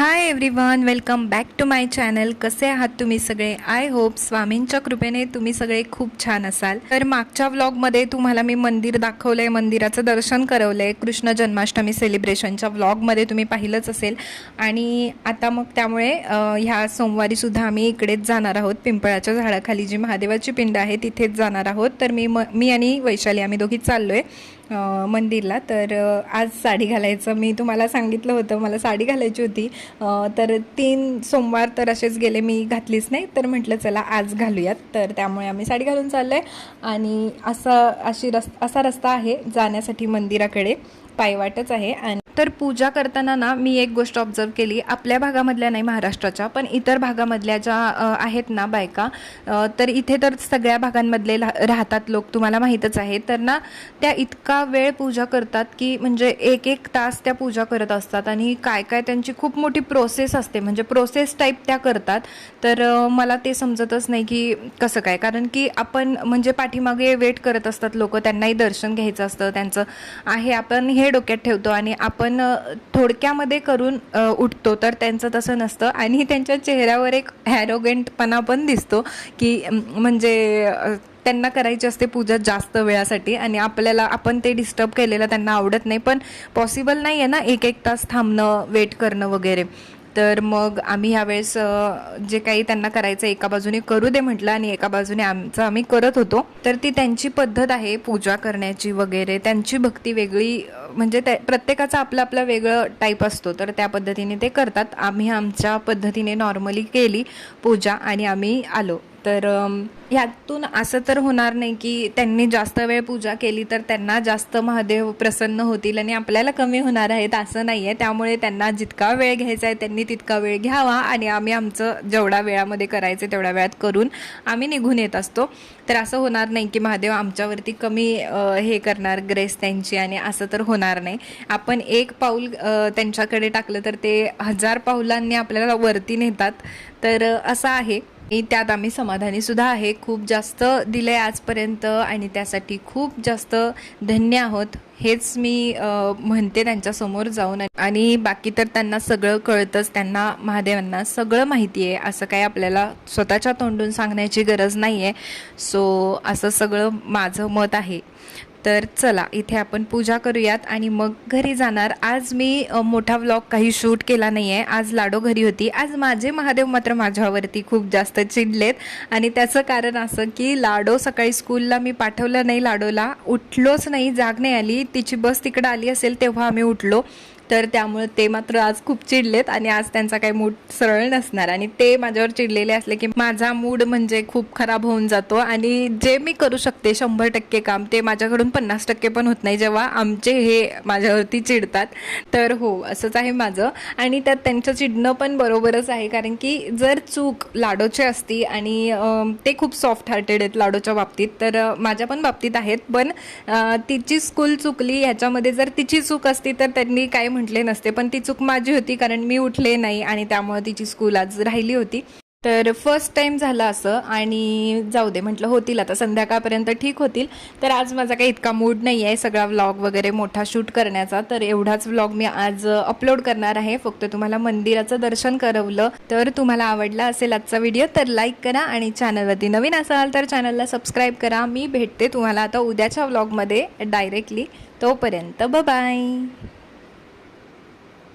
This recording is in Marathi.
Hi everyone welcome back to my channel कसे आहात तुम्ही सगळे? आय होप स्वामींच्या कृपेने तुम्ही सगळे खूप छान असाल. तर मागच्या व्लॉगमध्ये तुम्हाला मी मंदिर दाखवलंय मंदिराचं दर्शन करवलंय. कृष्ण जन्माष्टमी सेलिब्रेशनच्या व्लॉगमध्ये तुम्ही पाहिलंच असेल. आणि आता मग त्यामुळे ह्या सोमवारी सुद्धा आम्ही इकडेच जाणार आहोत. पिंपळाच्या झाडाखाली जी महादेवाची पिंड आहे तिथेच जाणार आहोत. तर मी म मी आणि वैशाली आम्ही दोघी चाललोय. आहे मंदिरला. तर आज साडी घालायचं. मी तुम्हाला सांगितलं होतं मला साडी घालायची होती. तर तीन सोमवार तर असेच गेले मी घातलीच नाही. तर म्हटलं चला आज घालूयात. तर त्यामुळे आम्ही साडी घालून चाललो आहे आणि असा अशी रस् असा रस्ता आहे जाण्यासाठी मंदिराकडे. पायवाटच आहे. आणि तर पूजा करताना ना मी एक गोष्ट ऑब्झर्व केली. आपल्या भागामधल्या नाही महाराष्ट्राच्या पण इतर भागामधल्या ज्या आहेत ना बायका तर इथे तर सगळ्या भागांमधले राहतात लोक तुम्हाला माहीतच आहे. तर ना त्या इतका वेळ पूजा करतात की म्हणजे एक एक तास त्या पूजा करत असतात आणि काय काय त्यांची खूप मोठी प्रोसेस असते. म्हणजे प्रोसेस टाईप त्या करतात. तर मला ते समजतच नाही की कसं काय. कारण की आपण म्हणजे पाठीमागे वेट करत असतात लोक त्यांनाही दर्शन घ्यायचं असतं त्यांचं आहे आपण हे डोक्यात ठेवतो आणि आपण आपण थोडक्यामध्ये करून उठतो तर त्यांचं तसं नसतं. आणि त्यांच्या चेहऱ्यावर एक हॅरोगेंटपणा पण दिसतो की म्हणजे त्यांना करायची असते पूजा जास्त वेळासाठी आणि आपल्याला आपण ते डिस्टर्ब केलेलं त्यांना आवडत नाही. पण पॉसिबल नाही आहे ना एक एक तास थांबणं वेट करणं वगैरे. तर मग आम्ही यावेळेस जे काही त्यांना करायचं एका बाजूने करू दे म्हटलं आणि एका बाजूने आमचं आम्ही करत होतो. तर ती त्यांची पद्धत आहे पूजा करण्याची वगैरे. त्यांची भक्ती वेगळी म्हणजे त्या प्रत्येकाचा आपला आपला वेगळं टाईप असतो. तर त्या पद्धतीने ते करतात. आम्ही आमच्या पद्धतीने नॉर्मली केली पूजा आणि आम्ही आलो. तर ह्यातून असं तर होणार नाही की त्यांनी जास्त वेळ पूजा केली तर त्यांना जास्त महादेव प्रसन्न होतील आणि आपल्याला कमी होणार आहेत असं नाही आहे त्यामुळे त्यांना जितका वेळ घ्यायचा आहे त्यांनी तितका वेळ घ्यावा आणि आम्ही आमचं जेवढा वेळामध्ये करायचं तेवढ्या वेळात करून आम्ही निघून येत असतो. तर असं होणार नाही की महादेव आमच्यावरती कमी हे करणार ग्रेस त्यांची आणि असं तर होणार नाही. आपण एक पाऊल त्यांच्याकडे टाकलं तर ते हजार पाऊलांनी आपल्याला वरती नेतात. तर असं आहे. त्यात आम्ही समाधानी सुद्धा आहे. खूप जास्त दिले आजपर्यंत आणि त्यासाठी खूप जास्त धन्य आहोत. हेच मी म्हणते त्यांच्यासमोर जाऊन. आणि बाकी तर त्यांना सगळं कळतंच त्यांना महादेवांना सगळं माहिती आहे. असं काही आपल्याला स्वतःच्या तोंडून सांगण्याची गरज नाही आहे सो असं सगळं माझं मत आहे. तर चला इथे आपण पूजा करूयात आणि मग घरी जाणार. आज मी मोठा व्लॉग काही शूट केला नाही आहे आज लाडो घरी होती. आज माझे महादेव मात्र माझ्यावरती खूप जास्त चिडलेत. आणि त्याचं कारण असं की लाडो सकाळी स्कूलला मी पाठवलं नाही लाडोला. उठलोच नाही जाग नाही आली. तिची बस तिकडं आली असेल तेव्हा आम्ही उठलो. तर त्यामुळे ते मात्र आज खूप चिडलेत आणि आज त्यांचा काही मूड सरळ नसणार. आणि ते माझ्यावर चिडलेले असले की माझा मूड म्हणजे खूप खराब होऊन जातो आणि जे मी करू शकते शंभर टक्के काम ते माझ्याकडून पन्नास टक्के पण होत नाही जेव्हा आमचे हे माझ्यावरती चिडतात. तर हो असंच आहे माझं. आणि त्यात त्यांचं चिडणं पण बरोबरच आहे कारण की जर चूक लाडोचे असती आणि ते खूप सॉफ्ट हार्टेड आहेत लाडोच्या बाबतीत तर माझ्या पण बाबतीत आहेत. पण तिची स्कूल चुकली ह्याच्यामध्ये जर तिची चूक असती तर त्यांनी काय म्हटले नसते पण ती चूक माझी होती कारण मी उठले नाही आणि त्यामुळे तिची स्कूल आज राहिली होती. तर फर्स्ट टाइम झालं असं आणि जाऊ दे म्हटलं होतील आता संध्याकाळपर्यंत ठीक होतील. तर आज माझा काही इतका मूड नाही आहे सगळा व्लॉग वगैरे मोठा शूट करण्याचा. तर एवढाच व्लॉग मी आज अपलोड करणार आहे. फक्त तुम्हाला मंदिराचं दर्शन करवलं. तर तुम्हाला आवडला असेल आजचा व्हिडिओ तर लाईक करा आणि चॅनलवरती नवीन असाल तर चॅनलला सबस्क्राईब करा. मी भेटते तुम्हाला आता उद्याच्या व्लॉगमध्ये डायरेक्टली तोपर्यंत बाय